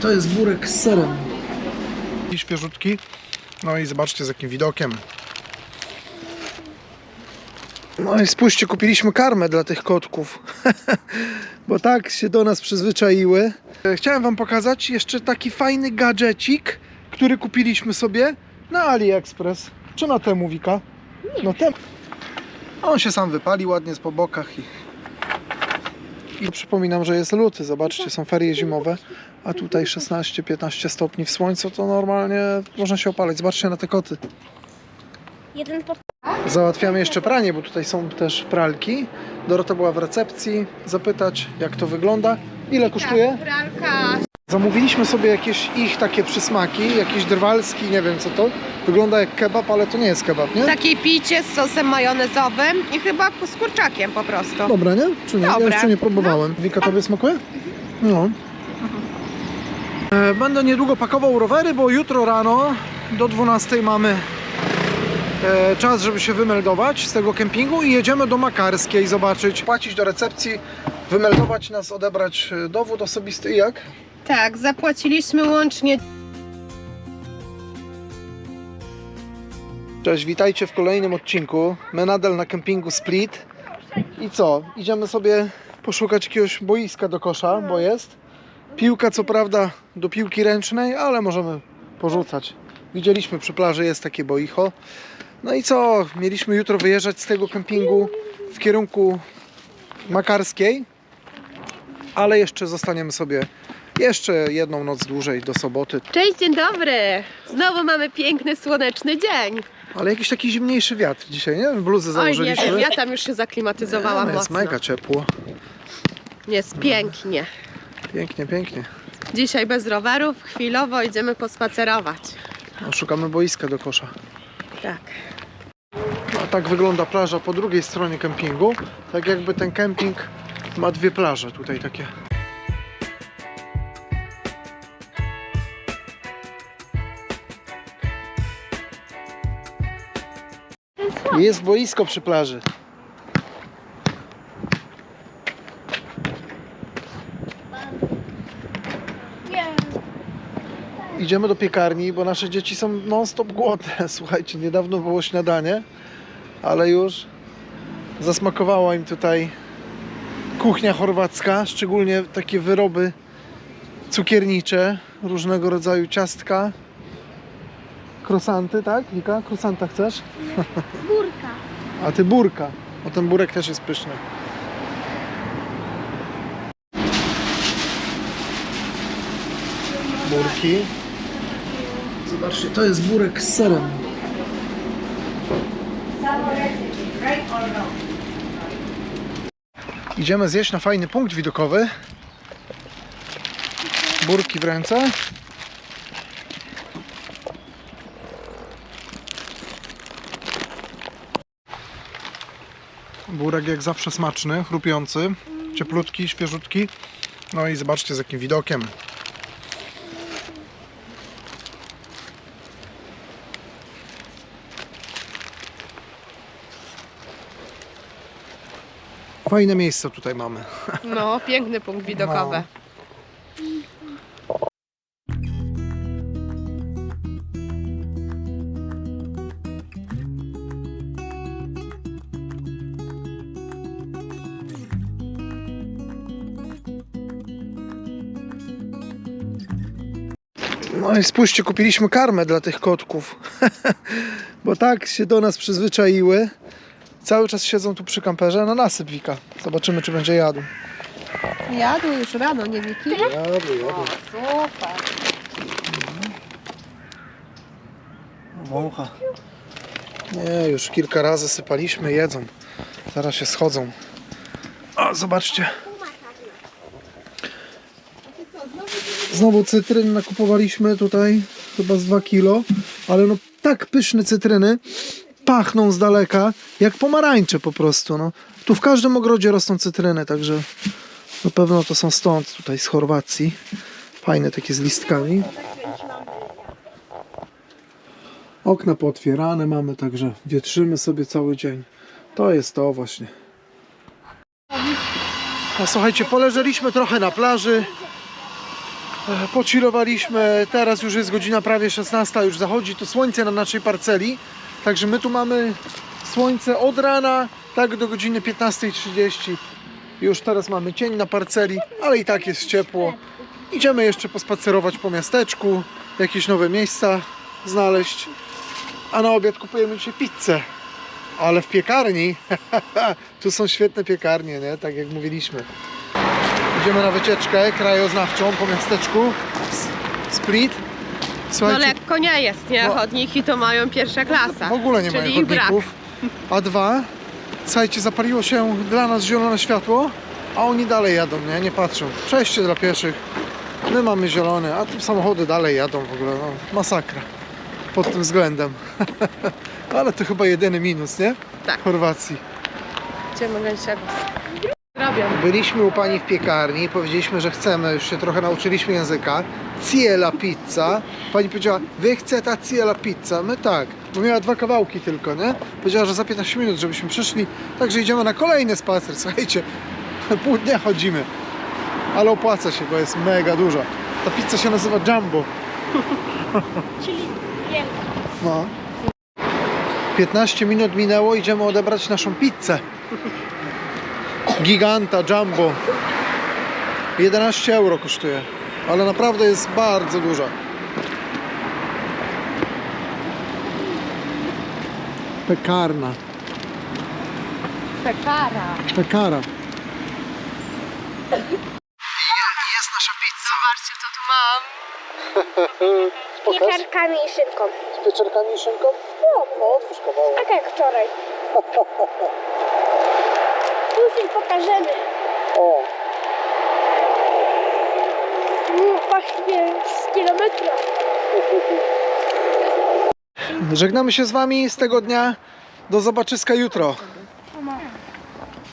To jest burek z serem. I świeżutki. No i zobaczcie z jakim widokiem. No i spójrzcie, kupiliśmy karmę dla tych kotków. Bo tak się do nas przyzwyczaiły. Chciałem wam pokazać jeszcze taki fajny gadżecik, który kupiliśmy sobie na AliExpress. Czy na temu, Wika? No temu. On się sam wypali ładnie z po bokach i i przypominam, że jest luty, zobaczcie, są ferie zimowe, a tutaj 16-15 stopni w słońcu, to normalnie można się opalać. Zobaczcie na te koty. Jeden pod... Załatwiamy jeszcze pranie, bo tutaj są też pralki. Dorota była w recepcji, zapytać jak to wygląda. Ile kosztuje? Pralka Zamówiliśmy sobie jakieś ich takie przysmaki, jakiś drwalski, nie wiem co to. Wygląda jak kebab, ale to nie jest kebab, nie? Takie picie z sosem majonezowym i chyba z kurczakiem po prostu. Dobre, nie? Czy nie? Ja Dobre. jeszcze nie próbowałem. Wika, tobie smakuje? No. E, Będę niedługo pakował rowery, bo jutro rano do 12 mamy e, czas, żeby się wymeldować z tego kempingu i jedziemy do Makarskiej zobaczyć, płacić do recepcji, wymeldować nas, odebrać e, dowód osobisty i jak? Tak, zapłaciliśmy łącznie Cześć, witajcie w kolejnym odcinku. My nadal na kempingu Split. I co? Idziemy sobie poszukać jakiegoś boiska do kosza, bo jest. Piłka co prawda do piłki ręcznej, ale możemy porzucać. Widzieliśmy przy plaży jest takie boicho. No i co? Mieliśmy jutro wyjeżdżać z tego kempingu w kierunku Makarskiej, ale jeszcze zostaniemy sobie jeszcze jedną noc dłużej do soboty. Cześć, dzień dobry! Znowu mamy piękny, słoneczny dzień. Ale jakiś taki zimniejszy wiatr dzisiaj, nie? Bluzy Oj, nie założyliśmy. ja tam już się zaklimatyzowałam No, jest mocno. mega ciepło. Jest pięknie. Pięknie, pięknie. Dzisiaj bez rowerów, chwilowo idziemy pospacerować. No, szukamy boiska do kosza. Tak. A tak wygląda plaża po drugiej stronie kempingu. Tak jakby ten kemping ma dwie plaże tutaj takie. Jest boisko przy plaży. Idziemy do piekarni, bo nasze dzieci są non-stop głodne. Słuchajcie, niedawno było śniadanie, ale już zasmakowała im tutaj kuchnia chorwacka, szczególnie takie wyroby cukiernicze, różnego rodzaju ciastka, krosanty, tak? Wika, krosanta chcesz? Górka. A ty burka, bo ten burek też jest pyszny. Burki. Zobaczcie, to jest burek z serem. Idziemy zjeść na fajny punkt widokowy. Burki w ręce. Burek jak zawsze smaczny, chrupiący, cieplutki, świeżutki. No i zobaczcie z jakim widokiem. Fajne miejsce tutaj mamy. No, piękny punkt widokowy. No i spójrzcie, kupiliśmy karmę dla tych kotków. Bo tak się do nas przyzwyczaiły. Cały czas siedzą tu przy kamperze na nasyp Wika. Zobaczymy, czy będzie jadł. Jadł już rano, nie Wiki? Jadł, jadł. Super. Wącha. Nie, już kilka razy sypaliśmy, jedzą. Zaraz się schodzą. O, zobaczcie. Znowu cytryn nakupowaliśmy tutaj, chyba z 2 kilo, ale no tak pyszne cytryny, pachną z daleka, jak pomarańcze po prostu. No. Tu w każdym ogrodzie rosną cytryny, także na pewno to są stąd, tutaj z Chorwacji. Fajne takie z listkami. Okna pootwierane mamy, także wietrzymy sobie cały dzień. To jest to właśnie. No słuchajcie, poleżeliśmy trochę na plaży. E, Pochillowaliśmy, teraz już jest godzina prawie 16, już zachodzi to słońce na naszej parceli. Także my tu mamy słońce od rana, tak do godziny 15.30. Już teraz mamy cień na parceli, ale i tak jest ciepło. Idziemy jeszcze pospacerować po miasteczku, jakieś nowe miejsca znaleźć. A na obiad kupujemy dzisiaj pizzę. Ale w piekarni. tu są świetne piekarnie, nie? Tak jak mówiliśmy. Idziemy na wycieczkę krajoznawczą po miasteczku. S- Split. No Słuchajcie, lekko nie jest, nie? Chodniki to mają pierwsza klasa. w ogóle nie Czyli mają ich brak. chodników. A dwa, słuchajcie, zapaliło się dla nas zielone światło, a oni dalej jadą, nie? Nie patrzą. Przejście dla pieszych. My mamy zielone, a tu samochody dalej jadą w ogóle. No, masakra pod tym względem. Ale to chyba jedyny minus, nie? Tak. Chorwacji. Gdzie mogę Byliśmy u pani w piekarni, powiedzieliśmy, że chcemy, już się trochę nauczyliśmy języka. Ciela pizza. Pani powiedziała, wy chce ta ciela pizza? My tak, bo miała dwa kawałki tylko, nie? Powiedziała, że za 15 minut, żebyśmy przyszli. Także idziemy na kolejny spacer, słuchajcie. Pół dnia chodzimy. Ale opłaca się, bo jest mega duża. Ta pizza się nazywa Jumbo. Czyli wielka. No. 15 minut minęło, idziemy odebrać naszą pizzę. Giganta Jumbo. 11 euro kosztuje, ale naprawdę jest bardzo duża. Pekarna. Pekara. Pekara. Jest nasza pizza. Zobaczcie, co tu mam. Piekarkami i szynką. Z pieczarkami i szynką? No, no otwórz kawałek. Tak jak wczoraj. Później pokażemy. O, Mm, Pachnie z kilometra. żegnamy się z Wami z tego dnia. Do zobaczyska jutro.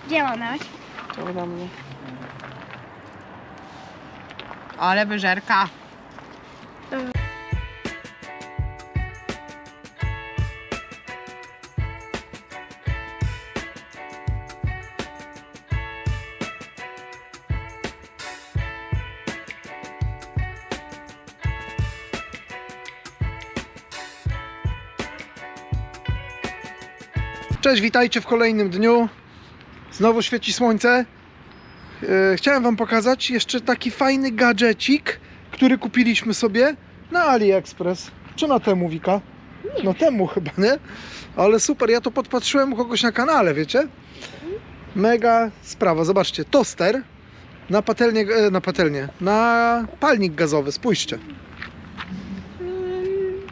Gdzie ona? Do mnie? Ale wyżerka. Cześć, witajcie w kolejnym dniu. Znowu świeci słońce. E, Chciałem Wam pokazać jeszcze taki fajny gadżecik, który kupiliśmy sobie na AliExpress. Czy na temu, Wika? No temu chyba, nie? Ale super, ja to podpatrzyłem u kogoś na kanale, wiecie? Mega sprawa. Zobaczcie, toster na patelnię, e, na patelnię, na palnik gazowy, spójrzcie.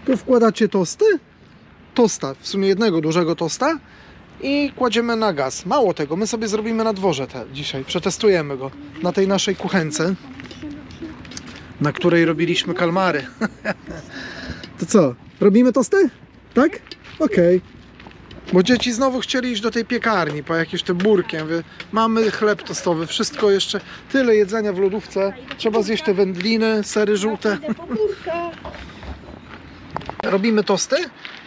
Tu wkładacie tosty, tosta, w sumie jednego dużego tosta i kładziemy na gaz. Mało tego, my sobie zrobimy na dworze te dzisiaj, przetestujemy go na tej naszej kuchence, na której robiliśmy kalmary. to co, robimy tosty? Tak? Okej. Bo dzieci znowu chcieli iść do tej piekarni po jakieś te burki. Ja mówię, mamy chleb tostowy, wszystko jeszcze, tyle jedzenia w lodówce. Trzeba zjeść te wędliny, sery żółte. Robimy tosty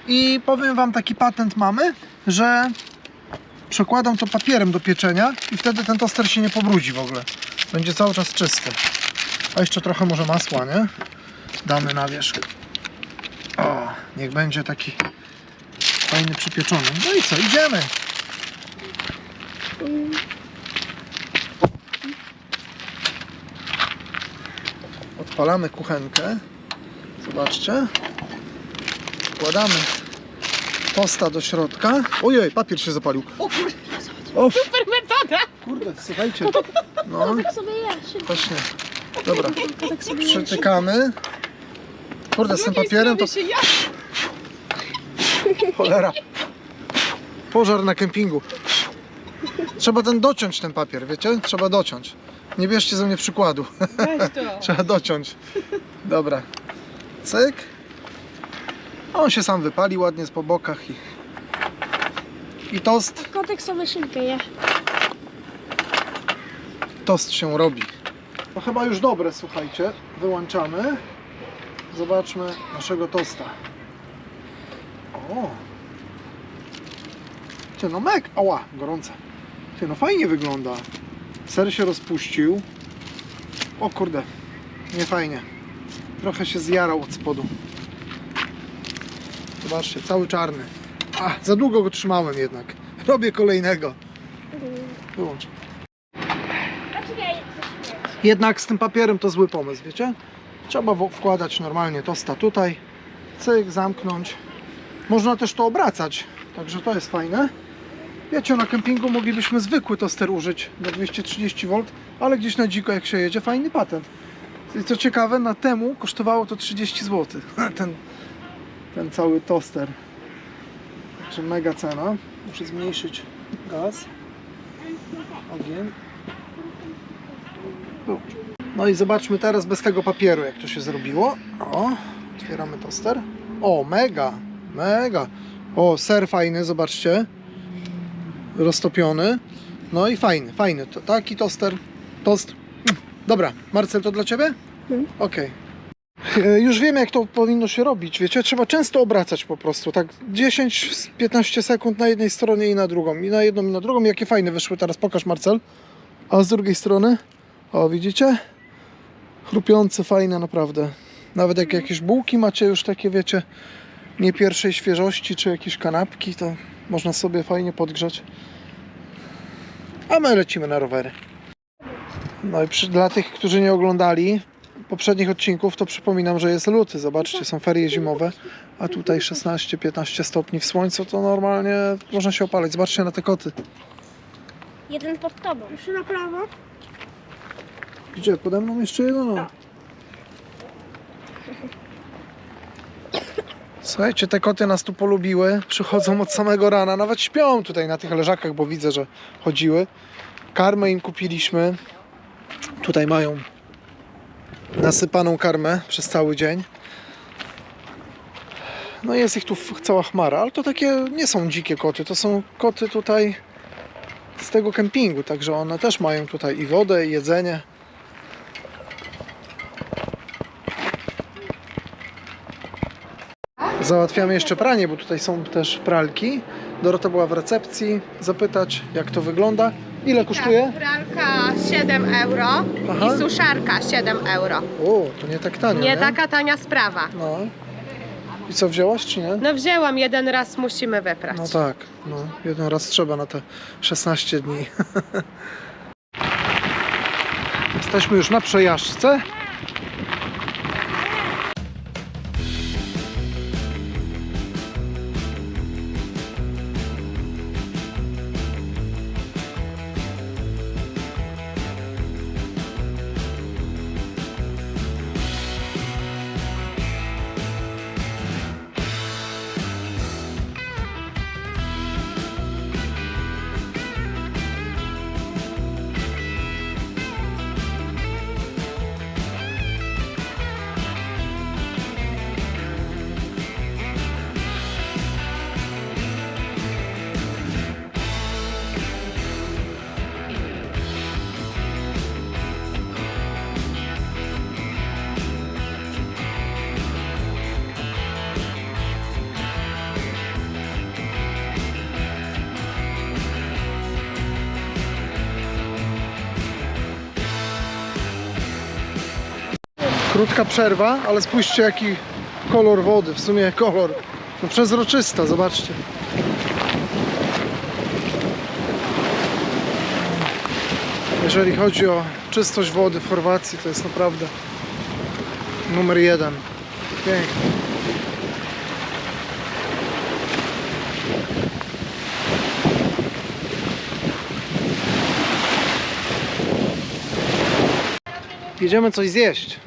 i powiem Wam taki patent mamy, że przekładam to papierem do pieczenia i wtedy ten toster się nie pobrudzi w ogóle. Będzie cały czas czysty. A jeszcze trochę może masła, nie? Damy na wierzch. O, niech będzie taki fajny przypieczony. No i co, idziemy. Odpalamy kuchenkę. Zobaczcie. Wkładamy tosta do środka. Ojej, papier się zapalił. O kurde, O, super metoda. kurde, słuchajcie. No, Tak sobie właśnie. Dobra, Tak sobie ja. przytykamy. Kurde, z tym papierem to cholera. Pożar na kempingu. Trzeba ten dociąć ten papier, wiecie? Trzeba dociąć. Nie bierzcie ze mnie przykładu. Trzeba dociąć. Dobra. Cyk. On się sam wypali ładnie jest po bokach i... I tost, Kotek sobie szynkę je. tost się robi. No chyba już dobre, słuchajcie. Wyłączamy. Zobaczmy naszego tosta. O! Ty no mek! Ała, gorące. Ty no fajnie wygląda. Ser się rozpuścił. O kurde, nie fajnie. trochę się zjarał od spodu. Zobaczcie, cały czarny. A, za długo go trzymałem jednak. Robię kolejnego. Wyłącz. Jednak z tym papierem to zły pomysł, wiecie? Trzeba wkładać normalnie tosta tutaj, cyk, zamknąć. Można też to obracać, także to jest fajne. Wiecie, na kempingu moglibyśmy zwykły toster użyć do 230V, ale gdzieś na dziko jak się jedzie, fajny patent. I co ciekawe, na temu kosztowało to 30 zł. Ten, ten cały toster. Także mega cena. Muszę zmniejszyć gaz. Ogień. Wyłącz. No i zobaczmy teraz bez tego papieru, jak to się zrobiło. O, otwieramy toster. O, mega, mega. O, ser fajny, zobaczcie. Roztopiony. No i fajny, fajny. To, taki toster. Tost. Dobra, Marcel, to dla Ciebie? Mhm. Okej. E, Już wiem, jak to powinno się robić. Wiecie, trzeba często obracać po prostu. Tak 10-15 sekund na jednej stronie i na drugą. I na jedną i na drugą. Jakie fajne wyszły teraz. Pokaż, Marcel. A z drugiej strony? O, widzicie? Chrupiące, fajne naprawdę. Nawet jak jakieś bułki macie już takie, wiecie, nie pierwszej świeżości, czy jakieś kanapki, to można sobie fajnie podgrzać. A my lecimy na rowery. No i przy, dla tych, którzy nie oglądali poprzednich odcinków, to przypominam, że jest luty. Zobaczcie, są ferie zimowe, a tutaj 16-15 stopni w słońcu, to normalnie można się opalać. Zobaczcie na te koty. Jeden pod tobą. Jeszcze na prawo. Gdzie? Pode mną jeszcze jeden? O. Słuchajcie, te koty nas tu polubiły. Przychodzą od samego rana. Nawet śpią tutaj na tych leżakach, bo widzę, że chodziły. Karmę im kupiliśmy. Tutaj mają nasypaną karmę przez cały dzień. No jest ich tu cała chmara, ale to takie nie są dzikie koty. To są koty tutaj z tego kempingu, także one też mają tutaj i wodę, i jedzenie. Załatwiamy jeszcze pranie, bo tutaj są też pralki. Dorota była w recepcji, zapytać jak to wygląda. Ile kosztuje? Tak, pralka 7 euro Aha. i suszarka 7 euro. O, to nie tak tanio, nie? Nie taka tania sprawa. No. I co, wzięłaś czy nie? No wzięłam, jeden raz musimy wyprać. No tak, no. Jeden raz trzeba na te 16 dni. Jesteśmy już na przejażdżce. Krótka przerwa, ale spójrzcie jaki kolor wody, w sumie kolor no przezroczysta, zobaczcie. Jeżeli chodzi o czystość wody w Chorwacji, to jest naprawdę numer jeden. Pięknie. Jedziemy coś zjeść.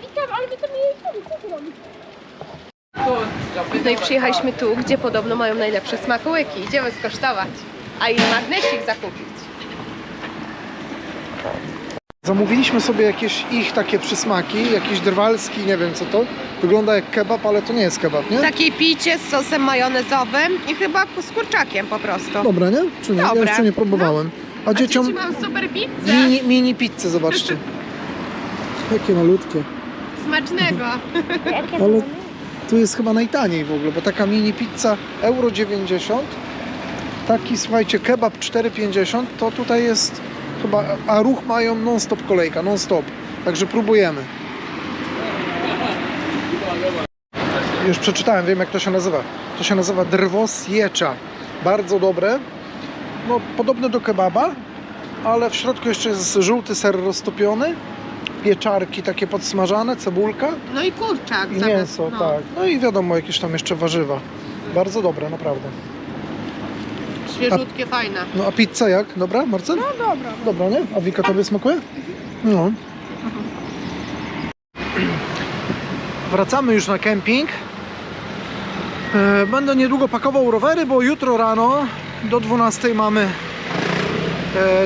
Witam, ale my to mieli kuchnią. No i przyjechaliśmy tu, gdzie podobno mają najlepsze smakołyki. Idziemy skosztować. A ile magnesik zakupić? Zamówiliśmy sobie jakieś ich takie przysmaki, jakiś drwalski, nie wiem co to. Wygląda jak kebab, ale to nie jest kebab, nie? Takie picie z sosem majonezowym i chyba z kurczakiem po prostu. Dobre, nie? Czy nie? Ja Dobre. jeszcze nie próbowałem. A, A dzieciom dzieci mam super pizzę. mini, mini pizzę, zobaczcie. Jakie malutkie. Smacznego. Ale tu jest chyba najtaniej w ogóle, bo taka mini pizza euro 90, taki słuchajcie kebab 4,50 to tutaj jest Chyba, a ruch mają non-stop kolejka, non-stop. Także próbujemy. Już przeczytałem, wiem jak to się nazywa. To się nazywa drwo siecza. Bardzo dobre. No, podobne do kebaba, ale w środku jeszcze jest żółty ser roztopiony, pieczarki takie podsmażane, cebulka No i kurczak. i zamiast- mięso, no. tak. No i wiadomo, jakieś tam jeszcze warzywa. Bardzo dobre, naprawdę. Świeżutkie, fajne. No a pizza jak? Dobra, Marcel? No dobra. Dobra, nie? A Wika tobie smakuje? No. Wracamy już na kemping. E, Będę niedługo pakował rowery, bo jutro rano do 12 mamy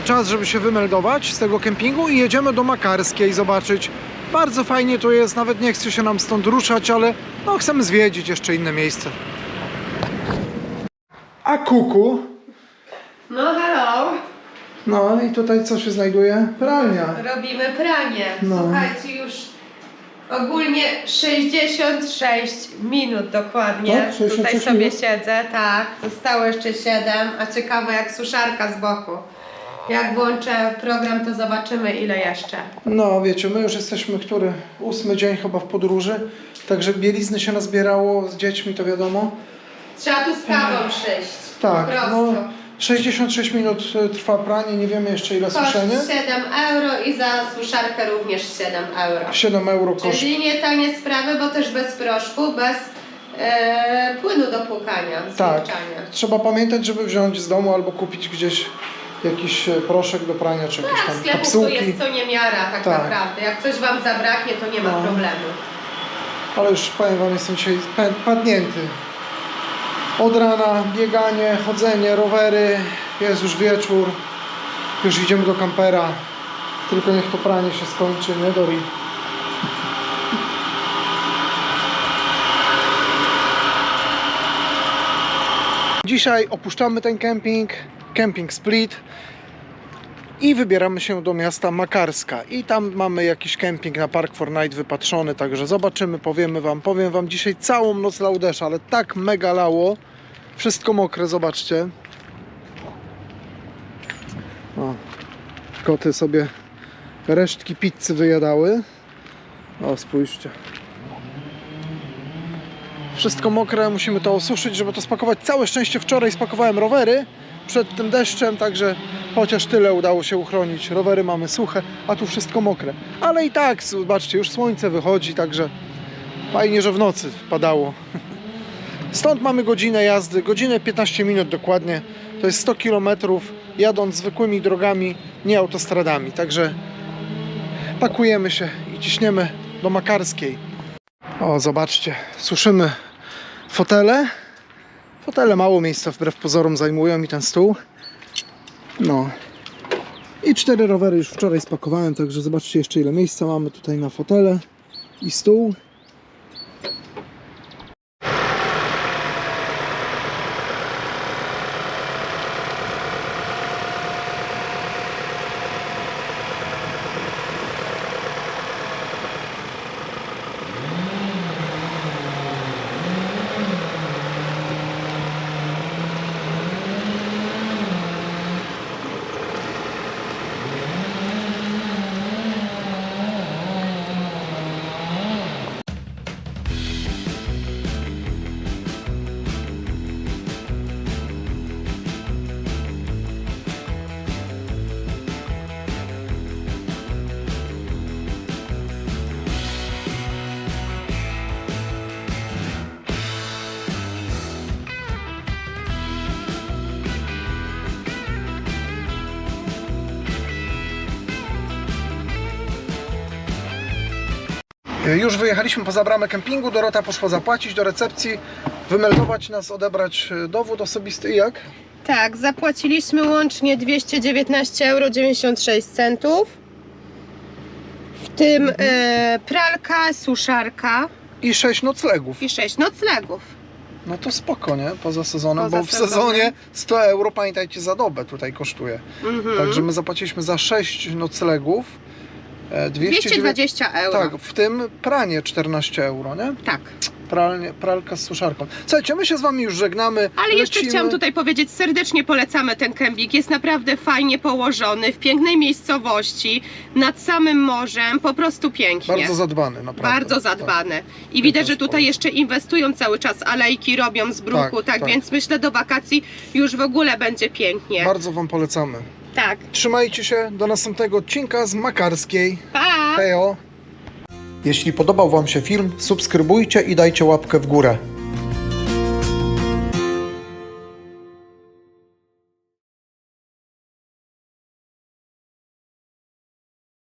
czas, żeby się wymeldować z tego kempingu i jedziemy do Makarskiej zobaczyć. Bardzo fajnie to jest, nawet nie chce się nam stąd ruszać, ale no chcemy zwiedzić jeszcze inne miejsce. A kuku? No hello. No i tutaj co się znajduje? Pralnia. Robimy pranie. No. Słuchajcie, już ogólnie 66 minut dokładnie. Tak? 66 Tutaj sobie minut? siedzę, tak. Zostało jeszcze 7, a ciekawe jak suszarka z boku. Jak włączę program, to zobaczymy ile jeszcze. No wiecie, my już jesteśmy, który? Ósmy dzień chyba w podróży, także bielizny się nazbierało z dziećmi, to wiadomo. Trzeba tu z kawą przyjść. Tak, po prostu. no 66 minut e, trwa pranie, nie wiemy jeszcze ile Koszt suszenie. 7 euro i za suszarkę również 7 euro. 7 euro koszt. Czyli nie tanie sprawy, bo też bez proszku, bez e, płynu do płukania, Tak, trzeba pamiętać, żeby wziąć z domu albo kupić gdzieś jakiś e, proszek do prania, czy jakieś tam sklepów kapsułki. jest co niemiara tak, Tak. naprawdę. Jak coś Wam zabraknie, to nie ma No. problemu. Ale już powiem Wam, jestem dzisiaj padnięty. Od rana bieganie, chodzenie, rowery, jest już wieczór, już idziemy do kampera. Tylko niech to pranie się skończy, nie Dori? Dzisiaj opuszczamy ten kemping, kemping Split i wybieramy się do miasta Makarska. I tam mamy jakiś kemping na Park for Night wypatrzony, także zobaczymy, powiemy Wam. Powiem Wam dzisiaj całą noc lał deszcz, ale tak mega lało. Wszystko mokre, zobaczcie. O, koty sobie resztki pizzy wyjadały. O, spójrzcie. Wszystko mokre, musimy to osuszyć, żeby to spakować. Całe szczęście wczoraj spakowałem rowery przed tym deszczem, także chociaż tyle udało się uchronić. Rowery mamy suche, a tu wszystko mokre. Ale i tak, zobaczcie, już słońce wychodzi, także fajnie, że w nocy padało. Stąd mamy godzinę jazdy, godzinę 15 minut dokładnie. To jest 100 km jadąc zwykłymi drogami, nie autostradami. Także pakujemy się i ciśniemy do Makarskiej. O, zobaczcie, suszymy fotele. Fotele mało miejsca wbrew pozorom zajmują i ten stół. No. I cztery rowery już wczoraj spakowałem, także zobaczcie jeszcze ile miejsca mamy tutaj na fotele i stół. Już wyjechaliśmy poza bramę kempingu. Dorota poszła zapłacić do recepcji, wymeldować nas, odebrać e, dowód osobisty i jak? Tak, zapłaciliśmy łącznie 219 euro 96 centów. W tym Mhm. e, pralka, suszarka I 6 noclegów. i 6 noclegów. No to spoko, nie? Poza sezonem, Poza bo w sezonem. sezonie 100 euro, pamiętajcie, za dobę tutaj kosztuje. Mhm. Także my zapłaciliśmy za 6 noclegów. E, 209 220 euro. Tak, w tym pranie 14 euro, nie? tak. pralnie, pralka z suszarką. Słuchajcie, my się z wami już żegnamy. Ale jeszcze Lecimy. chciałam tutaj powiedzieć, serdecznie polecamy ten kemping. Jest naprawdę fajnie położony, w pięknej miejscowości, nad samym morzem, po prostu pięknie. Bardzo zadbany, naprawdę. Bardzo Tak. zadbane. I widać, też że tutaj jeszcze inwestują cały czas, alejki robią z bruku, Tak, tak, tak. więc myślę do wakacji już w ogóle będzie pięknie. Bardzo wam polecamy. Tak. Trzymajcie się do następnego odcinka z Makarskiej. Pa! Hejo! Jeśli podobał wam się film, subskrybujcie i dajcie łapkę w górę.